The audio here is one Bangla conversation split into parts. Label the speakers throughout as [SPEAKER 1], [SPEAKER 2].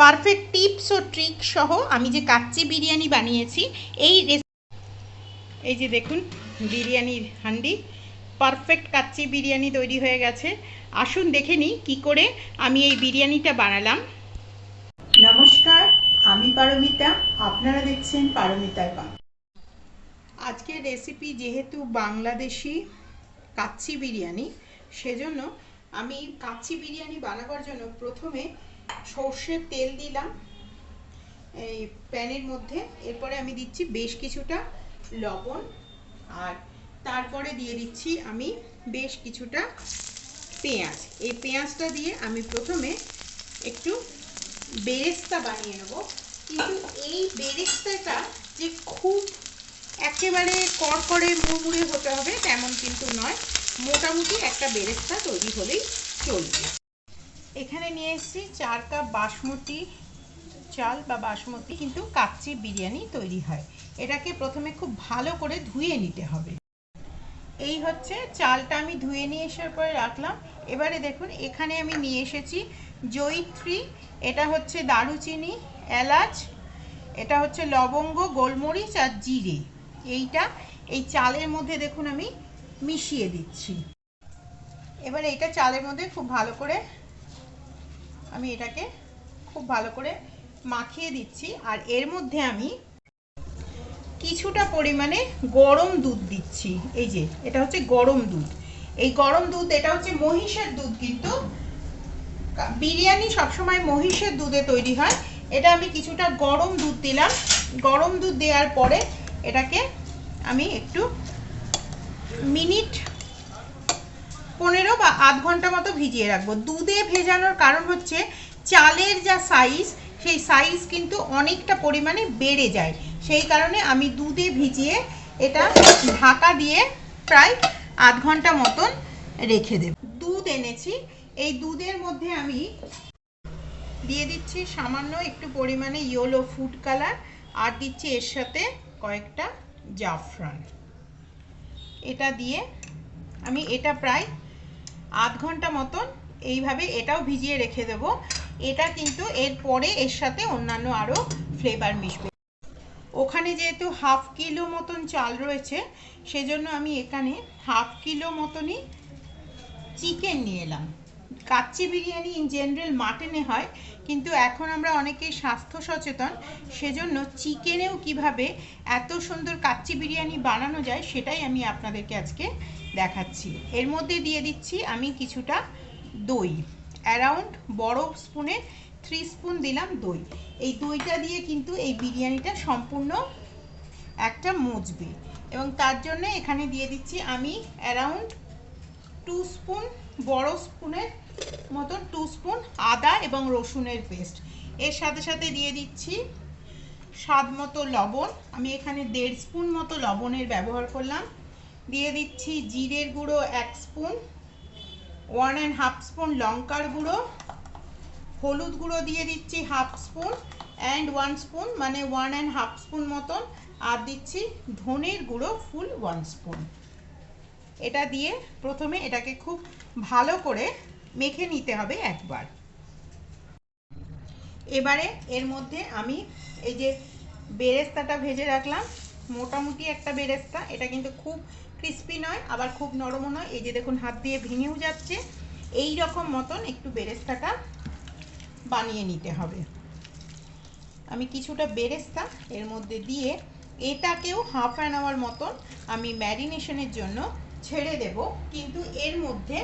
[SPEAKER 1] পারফেক্ট টিপস ও ট্রিক সহ আমি যে কাচ্চি বিরিয়ানি বানিয়েছি এই এই যে দেখুন বিরিয়ানির হান্ডি। পারফেক্ট কাচ্চি বিরিয়ানি তৈরি হয়ে গেছে। আসুন দেখে নিই কী করে আমি এই বিরিয়ানিটা বানালাম। নমস্কার আমি পারমিতা। আপনারা দেখছেন পারমিতার পা আজকের রেসিপি যেহেতু বাংলাদেশি কাচ্চি বিরিয়ানি সেজন্য আমি কাচ্চি বিরিয়ানি বানাবার জন্য প্রথমে সর্ষের তেল দিলাম এই প্যানের মধ্যে। এরপরে আমি দিচ্ছি বেশ কিছুটা লবণ আর তারপরে দিয়ে দিচ্ছি আমি বেশ কিছুটা পেঁয়াজ। এই পেঁয়াজটা দিয়ে আমি প্রথমে একটু বেরেস্তা বানিয়ে নেব। কিন্তু এই বেরেস্তাটা যে খুব একেবারে কড়কড়ে মুড়মুড়ে হতে হবে, তেমন কিন্তু নয়। মোটামুটি একটা বেরেস্তা তৈরি হলেই চলবে। এখানে নিয়ে এসেছি চার কাপ বাসমতি চাল বা বাসমতি, কিন্তু কাচ্চি বিরিয়ানি তৈরি হয়। এটাকে প্রথমে খুব ভালো করে ধুয়ে নিতে হবে। এই হচ্ছে চালটা আমি ধুয়ে নিয়ে আসার পরে রাখলাম। এবারে দেখুন, এখানে আমি নিয়ে এসেছি জয়িত্রী, এটা হচ্ছে দারুচিনি, এলাচ, এটা হচ্ছে লবঙ্গ, গোলমরিচ আর জিরে। এইটা এই চালের মধ্যে দেখুন আমি মিশিয়ে দিচ্ছি। এবার এটা চালের মধ্যে খুব ভালো করে আমি এটাকে খুব ভালো করে মাখিয়ে দিচ্ছি, আর এর মধ্যে আমি কিছুটা পরিমাণে গরম দুধ দিচ্ছি। এই যে, এটা হচ্ছে গরম দুধ। এই গরম দুধ, এটা হচ্ছে মহিষের দুধ, কিন্তু বিরিয়ানি সবসময় মহিষের দুধে তৈরি হয়। এটা আমি কিছুটা গরম দুধ দিলাম। গরম দুধ দেওয়ার পরে এটাকে আমি একটু মিনিট পনেরো বা আধ ঘণ্টা মতো ভিজিয়ে রাখব। দুধে ভেজানোর কারণ হচ্ছে চালের যা সাইজ সেই সাইজ কিন্তু অনেকটা পরিমাণে বেড়ে যায়। সেই কারণে আমি দুধে ভিজিয়ে এটা ঢাকা দিয়ে প্রায় আধ ঘণ্টা মতন রেখে দেব। দুধ এনেছি। এই দুধের মধ্যে আমি দিয়ে দিচ্ছি সামান্য একটু পরিমাণে ইয়েলো ফুড কালার আর দিচ্ছি এর সাথে কয়েকটা জাফরান। এটা দিয়ে আমি এটা প্রায় আধ ঘণ্টা মতন এইভাবে এটাও ভিজিয়ে রেখে দেব। এটা কিন্তু এরপরে এর সাথে অন্যান্য আরও ফ্লেভার মিশবে। ওখানে যেহেতু হাফ কিলো মতন চাল রয়েছে, সেজন্য আমি এখানে হাফ কিলো মতনই চিকেন নিয়ে এলাম। কাচ্চি বিরিয়ানি ইন জেনারেল মাটনে হয়, কিন্তু এখন আমরা অনেকেই স্বাস্থ্য সচেতন, সেজন্য চিকেনেও কীভাবে এত সুন্দর কাচ্চি বিরিয়ানি বানানো যায় সেটাই আমি আপনাদেরকে আজকে দেখাচ্ছি। এর মধ্যে দিয়ে দিচ্ছি আমি কিছুটা দই। অ্যারাউন্ড বড় স্পুনে থ্রি স্পুন দিলাম দই। এই দইটা দিয়ে কিন্তু এই বিরিয়ানিটা সম্পূর্ণ একটা মজবে। এবং তার জন্য এখানে দিয়ে দিচ্ছি আমি অ্যারাউন্ড টু স্পুন বড় স্পুনের মতন টু স্পুন আদা এবং রসুনের পেস্ট এর সাথে সাথে দিয়ে দিচ্ছি স্বাদ মতো লবণ। আমি এখানে দেড় স্পুন মতো লবণের ব্যবহার করলাম। দিয়ে দিচ্ছি জিরের গুঁড়ো এক spoon one and half spoon লঙ্কার গুঁড়ো, হলুদ গুঁড়ো দিয়ে দিচ্ছি half spoon and one spoon মানে ওয়ান অ্যান্ড হাফ স্পুন মতন, আর দিচ্ছি ধনের গুঁড়ো ফুল ওয়ান স্পুন। এটা দিয়ে প্রথমে এটাকে খুব ভালো করে মেখে নিতে হবে একবার। এবারে এর মধ্যে আমি এই যে বেরেস্তাটা ভেজে রাখলাম, মোটামুটি একটা বেরেস্তা, এটা কিন্তু খুব ক্রিস্পি নয়, আবার খুব নরমও নয়। এই যে দেখুন, হাত দিয়ে ভেঙেও যাচ্ছে। এই রকম মতন একটু বেরেস্তাটা বানিয়ে নিতে হবে। আমি কিছুটা বেরেস্তা এর মধ্যে দিয়ে এটাকেও হাফ অ্যান আওয়ার মতন আমি ম্যারিনেশনের জন্য ছেড়ে দেব। কিন্তু এর মধ্যে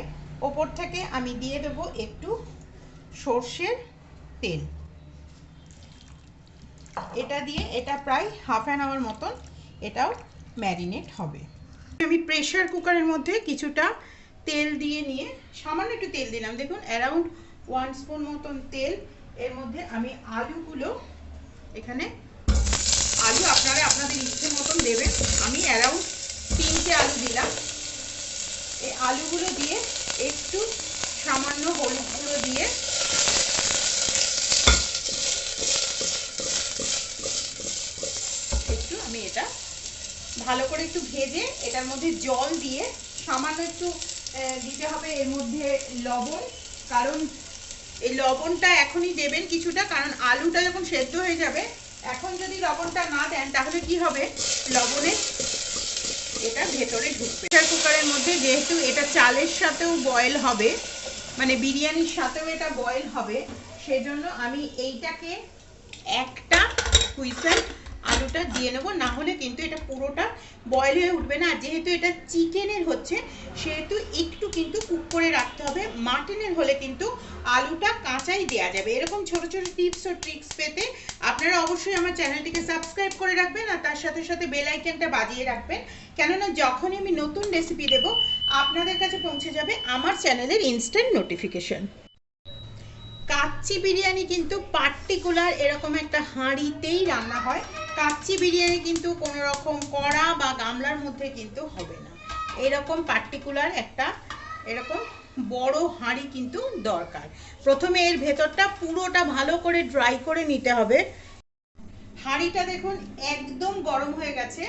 [SPEAKER 1] ওপর থেকে আমি দিয়ে দেব একটু সর্ষের তেল। এটা দিয়ে এটা প্রায় হাফ অ্যান আওয়ার মতন এটাও ম্যারিনেট হবে। আমি প্রেশার কুকারের মধ্যে কিছুটা তেল দিয়ে নিয়ে, সামান্য একটু তেল দিলাম। দেখুন অ্যারাউন্ড ওয়ান স্পুন মতন তেল। এর মধ্যে আমি আলুগুলো, এখানে আলু আপনারা আপনাদের ইচ্ছে মতন দেবেন। আমি অ্যারাউন্ড তিনটে আলু দিলাম। এই আলুগুলো দিয়ে একটু সামান্য হলুদ গুঁড়ো দিয়ে একটু আমি এটা ভালো করে একটু ভেজে এটার মধ্যে জল দিয়ে সামান্য একটু দিতে হবে এর মধ্যে লবণ। কারণ এই লবণটা এখনই দেবেন কিছুটা, কারণ আলুটা যখন সেদ্ধ হয়ে যাবে, এখন যদি লবণটা না দেন, তাহলে কি হবে? লবণে এটা ভেতরে ঢুকবে। প্রেশার কুকারের মধ্যে যেহেতু এটা চালের সাথেও বয়েল হবে মানে বিরিয়ানির সাথেও এটা বয়েল হবে, সেজন্য আমি এইটাকে একটা হুইসেল আলুটা দিয়ে নেব, না হলে কিন্তু এটা পুরোটা বয়েল হয়ে উঠবে না। যেহেতু এটা চিকেনের হচ্ছে, সেহেতু একটু কিন্তু কুক করে রাখতে হবে। মাটনের হলে কিন্তু আলুটা কাঁচাই দেওয়া যাবে। এরকম ছোট ছোট টিপস ও ট্রিক্স পেতে আপনারা অবশ্যই আমার চ্যানেলটিকে সাবস্ক্রাইব করে রাখবেন আর তার সাথে সাথে বেল আইকনটা বাজিয়ে রাখবেন। কেননা যখনই আমি নতুন রেসিপি দেব, আপনাদের কাছে পৌঁছে যাবে আমার চ্যানেলের ইনস্ট্যান্ট নোটিফিকেশন কাচ্চি বিরিয়ানি কিন্তু পার্টিকুলার এরকম একটা হাঁড়িতেই রান্না হয়। কাচ্চি বিরিয়ানি কিন্তু কোনো রকম কড়া বা গামলার মধ্যে কিন্তু হবে না। এরকম পার্টিকুলার একটা এরকম বড় হাঁড়ি কিন্তু দরকার। প্রথমে এর ভেতরটা পুরোটা ভালো করে ড্রাই করে নিতে হবে। হাঁড়িটা দেখুন একদম গরম হয়ে গেছে।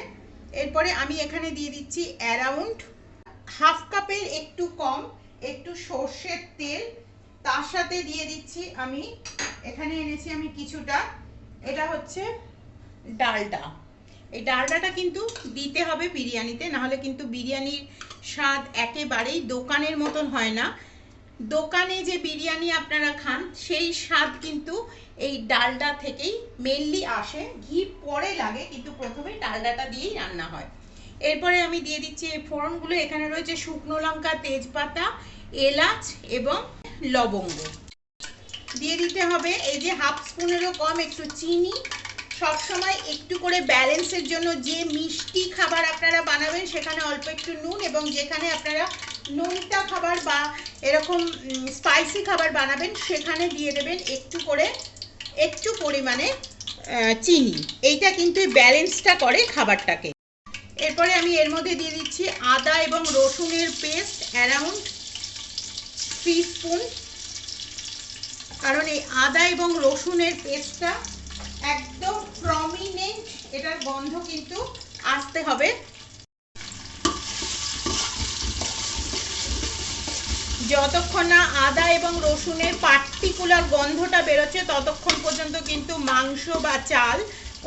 [SPEAKER 1] এরপরে আমি এখানে দিয়ে দিচ্ছি অ্যারাউন্ড হাফ কাপের একটু কম, একটু সর্ষের তেল। তার সাথে দিয়ে দিচ্ছি আমি, এখানে এনেছি আমি কিছুটা। এটা হচ্ছে ডালটা এই ডালটাটা কিন্তু দিতে হবে বিরিয়ানিতে, নাহলে কিন্তু বিরিয়ানির স্বাদ একেবারেই দোকানের মতন হয় না। দোকানে যে বিরিয়ানি আপনারা খান, সেই স্বাদ কিন্তু এই ডালডা থেকেই মেনলি আসে। ঘি পরে লাগে, কিন্তু প্রথমে ডালডাটা দিয়েই রান্না হয়। এরপরে আমি দিয়ে দিচ্ছি এই ফোড়নগুলো, এখানে রয়েছে শুকনো লঙ্কা, তেজপাতা, এলাচ এবং লবঙ্গ। দিয়ে দিতে হবে এই যে হাফ স্পুনেরও কম একটু চিনি সব সময় একটু করে ব্যালেন্সের জন্য যে মিষ্টি খাবার আপনারা বানাবেন, সেখানে অল্প একটু নুন এবং যেখানে আপনারা নোনতা খাবার বা এরকম স্পাইসি খাবার বানাবেন, সেখানে দিয়ে দেবেন একটু করে, একটু পরিমাণে চিনি। এইটা কিন্তু ব্যালেন্সটা করে খাবারটাকে। এরপরে আমি এর মধ্যে দিয়ে দিচ্ছি আদা এবং রসুনের পেস্ট অ্যারাউন্ড থ্রি স্পুন কারণ এই আদা এবং রসুনের পেস্টটা একদম প্রমিনেন্ট এটার গন্ধ কিন্তু আসতে হবে। যতক্ষণ না আদা এবং রসুনের পার্টিকুলার গন্ধটা বেরোচ্ছে, ততক্ষণ পর্যন্ত কিন্তু মাংস বা চাল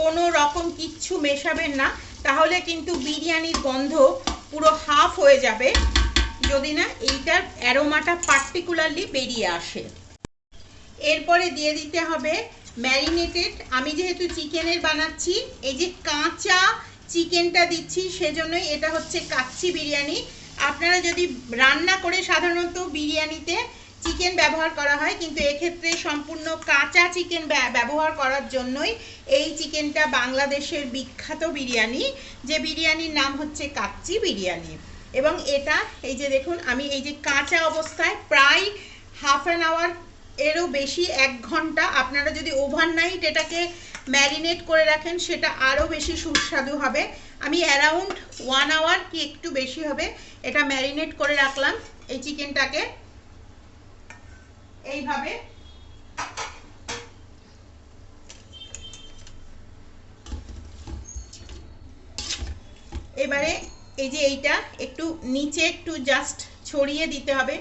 [SPEAKER 1] কোনো রকম কিচ্ছু মেশাবেন না। তাহলে কিন্তু বিরিয়ানির গন্ধ পুরো হাফ হয়ে যাবে, যদি না এইটার অ্যারোমাটা পার্টিকুলারলি বেরিয়ে আসে। এরপরে দিয়ে দিতে হবে ম্যারিনেটেড আমি যেহেতু চিকেনের বানাচ্ছি, এই যে কাঁচা চিকেনটা দিচ্ছি, সেজন্যই এটা হচ্ছে কাচ্চি বিরিয়ানি। আপনারা যদি রান্না করে সাধারণত বিরিয়ানিতে চিকেন ব্যবহার করা হয়, কিন্তু এক্ষেত্রে সম্পূর্ণ কাঁচা চিকেন ব্যবহার করার জন্যই এই চিকেনটা বাংলাদেশের বিখ্যাত বিরিয়ানি, যে বিরিয়ানির নাম হচ্ছে কাচ্চি বিরিয়ানি। এবং এটা, এই যে দেখুন, আমি এই যে কাঁচা অবস্থায় প্রায় হাফ অ্যান আওয়ার এরও বেশি এক ঘণ্টা আপনারা যদি ওভারনাইট এটাকে ম্যারিনেট করে রাখেন, সেটা আরও বেশি সুস্বাদু হবে। আমি অ্যারাউন্ড ওয়ান আওয়ার কি একটু বেশি হবে, এটা ম্যারিনেট করে রাখলাম এই চিকেনটাকে এইভাবে। এবারে এই যে এইটা, একটু নিচে একটু জাস্ট ছড়িয়ে দিতে হবে।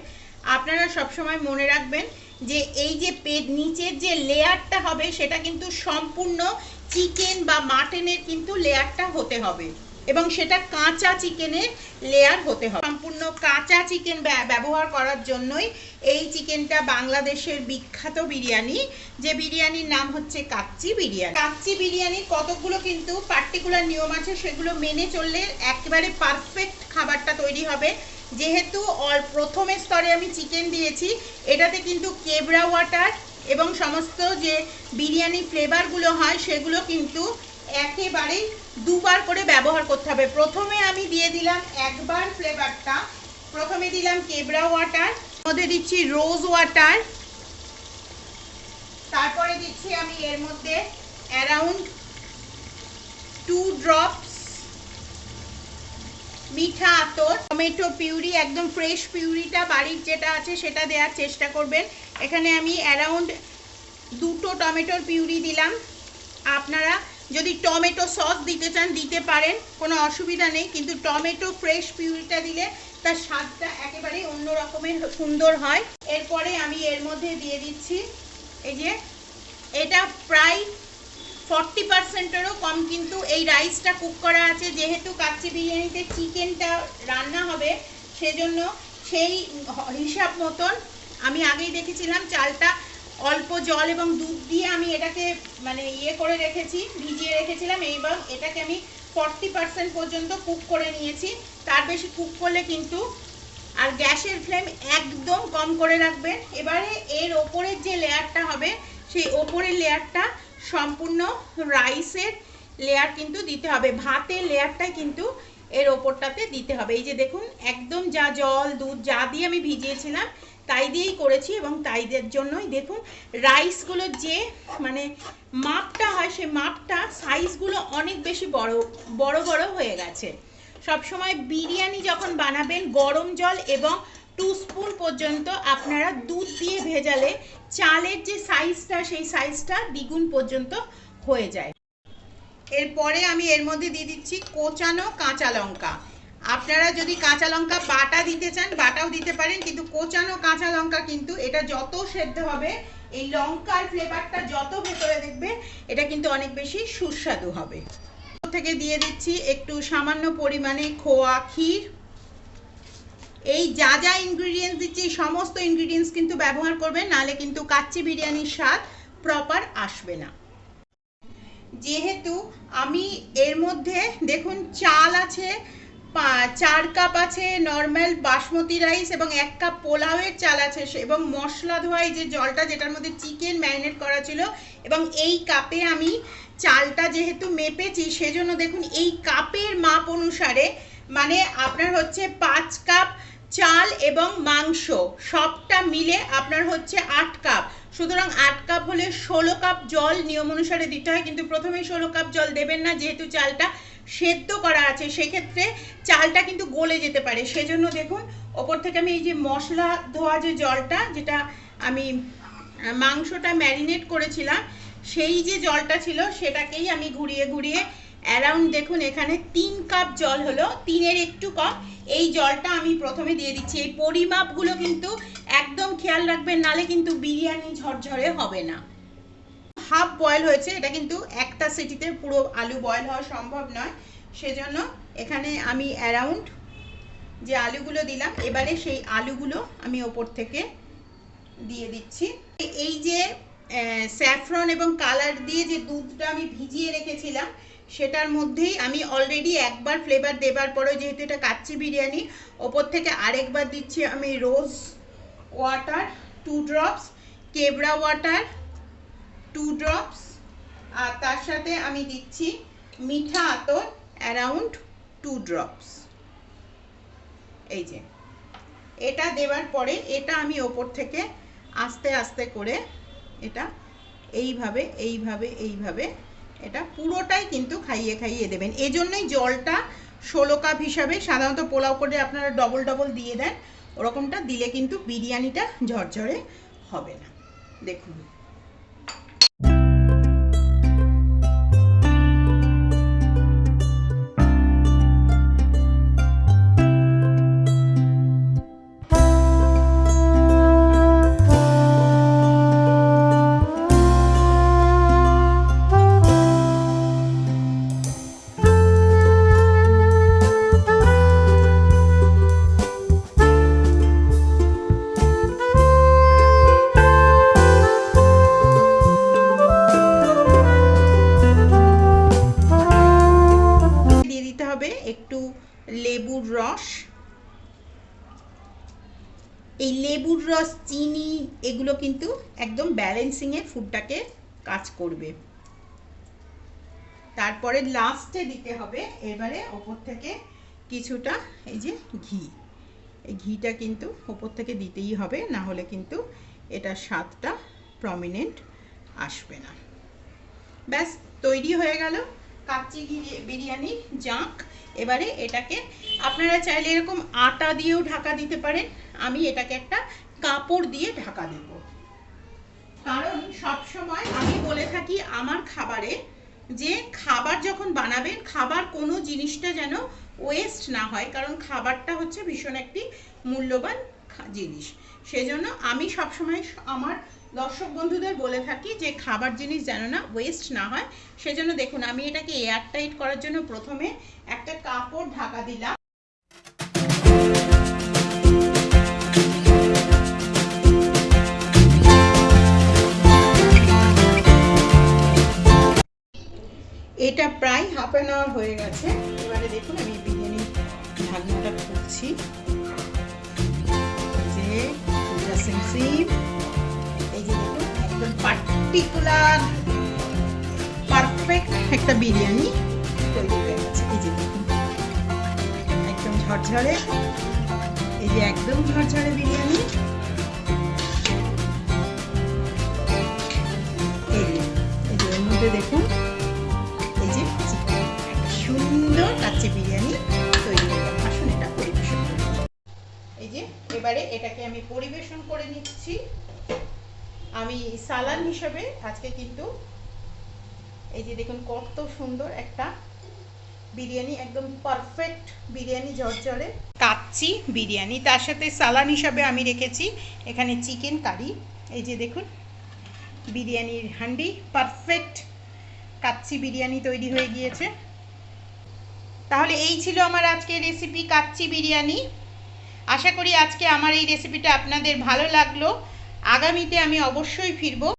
[SPEAKER 1] আপনারা সবসময় মনে রাখবেন যে এই যে পেট নিচের যে লেয়ারটা হবে, সেটা কিন্তু সম্পূর্ণ চিকেন বা মাটনের কিন্তু লেয়ারটা হতে হবে। এবং সেটা কাঁচা চিকেনের লেয়ার হতে হবে। সম্পূর্ণ কাঁচা চিকেন ব্যবহার করার জন্যই এই চিকেনটা বাংলাদেশের বিখ্যাত বিরিয়ানি। যে বিরিয়ানির নাম হচ্ছে কাচ্চি বিরিয়ানি। কাচ্চি বিরিয়ানির কতগুলো কিন্তু পার্টিকুলার নিয়ম আছে, সেগুলো মেনে চললে একেবারে পারফেক্ট খাবারটা তৈরি হবে। যেহেতু প্রথমের স্তরে আমি চিকেন দিয়েছি, এটাতে কিন্তু কেবড়া ওয়াটার এবং সমস্ত যে বিরিয়ানি ফ্লেভারগুলো হয়, সেগুলো কিন্তু একেবারেই দুবার করে ব্যবহার করতে হবে। প্রথমে আমি দিয়ে দিলাম একবার ফ্লেভারটা প্রথমে দিলাম কেবড়া ওয়াটার মধ্যে দিচ্ছি রোজ ওয়াটার তারপরে দিচ্ছি আমি এর মধ্যে অ্যারাউন্ড টু ড্রপস মিঠা আতর, টমেটো পিউরি, একদম ফ্রেশ পিউরিটা বাড়ির যেটা আছে সেটা দেওয়ার চেষ্টা করবেন। এখানে আমি অ্যারাউন্ড দুটো টমেটোর পিউরি দিলাম। আপনারা যদি টমেটো সস দিতে চান, দিতে পারেন, কোনো অসুবিধা নেই। কিন্তু টমেটো ফ্রেশ পিউরিটা দিলে তার স্বাদটা একেবারেই অন্য রকমের সুন্দর হয়। এরপরে আমি এর মধ্যে দিয়ে দিচ্ছি, এই যে, এটা প্রায় ফর্টি পার্সেন্টেরও কম কিন্তু এই রাইসটা কুক করা আছে। যেহেতু কাচ্চি বিরিয়ানিতে চিকেনটা রান্না হবে, সেজন্য সেই হিসাব মতন আমি আগেই দেখেছিলাম চালটা অল্প জল এবং দুধ দিয়ে আমি এটাকে মানে ইয়ে করে রেখেছি, ভিজিয়ে রেখেছিলাম। এবং এটাকে আমি ফর্টি পার্সেন্ট পর্যন্ত কুক করে নিয়েছি। তার বেশি কুক করলে কিন্তু আর গ্যাসের ফ্লেম একদম কম করে রাখবেন এবারে এর ওপরের যে লেয়ারটা হবে, সেই ওপরের লেয়ারটা সম্পূর্ণ রাইসের লেয়ার কিন্তু দিতে হবে। ভাতের লেয়ারটাই কিন্তু এর ওপরটাতে দিতে হবে। এই যে দেখুন, একদম যা জল, দুধ, যা দিয়ে আমি ভিজিয়েছিলাম, তাই দিয়েই করেছি এবং তাইদের জন্যই দেখুন, রাইসগুলো যে মানে মাপটা হয় সেই মাপটা সাইজগুলো অনেক বেশি বড় বড় বড় হয়ে গেছে। সবসময় বিরিয়ানি যখন বানাবেন, গরম জল এবং টু স্পুন পর্যন্ত আপনারা দুধ দিয়ে ভেজালে চালের যে সাইজটা সেই সাইজটা দ্বিগুণ পর্যন্ত হয়ে যায়। এরপরে আমি এর মধ্যে দিয়ে দিচ্ছি কোচানো কাঁচা লঙ্কা। আপনারা যদি কাঁচা লঙ্কা বাটা দিতে চান, বাটাও দিতে পারেন, কিন্তু কোচানো কাঁচা লঙ্কা কিন্তু এটা যত সেদ্ধ হবে, এই লঙ্কার ফ্লেভারটা যত ভেতরে দেখবে, এটা কিন্তু অনেক বেশি সুস্বাদু হবে। থেকে দিয়ে দিচ্ছি একটু সামান্য পরিমাণে খোয়া ক্ষীর। এই যা যা ইনগ্রিডিয়েন্টস দিচ্ছি সমস্ত ইনগ্রিডিয়েন্টস কিন্তু ব্যবহার করবেন নালে কিন্তু কাচ্চি বিরিয়ানির স্বাদ প্রপার আসবে না। যেহেতু আমি এর মধ্যে, দেখুন, চাল আছে চার কাপ আছে নর্মাল বাসমতি রাইস এবং এক কাপ পোলাওয়ের চাল আছে এবং মশলা ধোয়া যে জলটা, যেটার মধ্যে চিকেন ম্যারিনেট করা ছিল, এবং এই কাপে আমি চালটা যেহেতু মেপেছি, সেজন্য দেখুন, এই কাপের মাপ অনুসারে মানে আপনার হচ্ছে পাঁচ কাপ চাল এবং মাংস সবটা মিলে আপনার হচ্ছে আট কাপ। সুতরাং আট কাপ হলে ষোলো কাপ জল নিয়ম অনুসারে দিতে হয়, কিন্তু প্রথমে ষোলো কাপ জল দেবেন না, যেহেতু চালটা সেদ্ধ করা আছে, সেক্ষেত্রে চালটা কিন্তু গলে যেতে পারে। সেজন্য দেখুন, ওপর থেকে আমি এই যে মশলা ধোয়া যে জলটা, যেটা আমি মাংসটা ম্যারিনেট করেছিলাম, সেই যে জলটা ছিল, সেটাকেই আমি ঘুরিয়ে ঘুরিয়ে অ্যারাউন্ড দেখুন, এখানে তিন কাপ জল হলো, তিনের একটু কম। এই জলটা আমি প্রথমে দিয়ে দিচ্ছি। এই পরিমাপগুলো কিন্তু একদম খেয়াল রাখবেন, নালে কিন্তু বিরিয়ানি ঝরঝরে হবে না। হাফ বয়েল হয়েছে, এটা কিন্তু একটা সিটিতে পুরো আলু বয়েল হওয়া সম্ভব নয়। সেজন্য এখানে আমি অ্যারাউন্ড যে আলুগুলো দিলাম, এবারে সেই আলুগুলো আমি ওপর থেকে দিয়ে দিচ্ছি। এই যে স্যাফরন এবং কালার দিয়ে যে দুধটা আমি ভিজিয়ে রেখেছিলাম সেটার মধ্যেই আমি অলরেডি একবার ফ্লেভার দেবার পরেও যেহেতু এটা কাচ্চি বিরিয়ানি, ওপর থেকে আরেকবার দিচ্ছি আমি রোজ ওয়াটার টু ড্রপস কেবড়া ওয়াটার টু ড্রপস আর তার সাথে আমি দিচ্ছি মিঠা আতর অ্যারাউন্ড টু ড্রপস এই যে, এটা দেওয়ার পরে এটা আমি ওপর থেকে আস্তে আস্তে করে এটা এইভাবে এইভাবে এইভাবে এটা পুরোটাই কিন্তু খাইয়ে খাইয়ে দেবেন। এজন্যই জলটা ষোলো কাপ হিসাবে সাধারণত পোলাও করে আপনারা ডবল ডবল দিয়ে দেন, ওরকমটা দিলে কিন্তু বিরিয়ানিটা ঝরঝরে হবে না। দেখুন। রস, চিনি, এগুলো কিন্তু একদম ব্যালেন্সিংয়ে ফুডটাকে কাজ করবে। তারপরে লাস্টে দিতে হবে, এবারে ওপর থেকে কিছুটা এই যে ঘি। এই ঘিটা কিন্তু ওপর থেকে দিতেই হবে, না হলে কিন্তু এটার স্বাদটা প্রমিনেন্ট আসবে না। ব্যাস, তৈরি হয়ে গেল কাচ্চি ঘি- বিরিয়ানি জাঁক এবারে এটাকে আপনারা চাইলে এরকম আটা দিয়েও ঢাকা দিতে পারেন। আমি এটাকে একটা কাপড় দিয়ে ঢাকা দেব। কারণ সব সময় আমি বলে থাকি আমার খাবারে যে খাবার যখন বানাবেন, খাবার কোনো জিনিসটা যেন ওয়েস্ট না হয়, কারণ খাবারটা হচ্ছে ভীষণ একটি মূল্যবান জিনিস। সেজন্য আমি সবসময় আমার দর্শক বন্ধুদের বলে থাকি যে খাবার জিনিস যেন না ওয়েস্ট না হয়। সেজন্য দেখুন, আমি এটাকে এয়ার টাইট করার জন্য প্রথমে একটা কাপড় ঢাকা দিলাম। এটা প্রায় হাফ অ্যান আওয়ার হয়ে গেছে। এবারে দেখুন, আমি বিরিয়ানি ঢাকনাটা খুলছি। যে সিমসিম এই যে একদম পার্টিকুলার পারফেক্ট একটা বিরিয়ানি তৈরি এই যে দেখুন, একদম ঝরঝরে, এই যে একদম ঝরঝরে বিরিয়ানি। এই যে এর মধ্যে দেখুন এবারে এটাকে আমি পরিবেশন করে নিচ্ছি। আমি সালান হিসাবে আজকে কিন্তু এই যে দেখুন কত সুন্দর একটা বিরিয়ানি, একদম পারফেক্ট বিরিয়ানি ঝরঝরে। কাচ্চি বিরিয়ানি, তার সাথে সালান হিসাবে আমি রেখেছি। এখানে চিকেন কারি, এই যে দেখুন বিরিয়ানির হান্ডি পারফেক্ট কাচ্ছি বিরিয়ানি তৈরি হয়ে গিয়েছে। তাহলে এই ছিল আমার আজকের রেসিপি কাচ্চি বিরিয়ানি। আশা করি আজকে আমার এই রেসিপিটা আপনাদের ভালো লাগল। আগামীতে আমি অবশ্যই ফিরবো।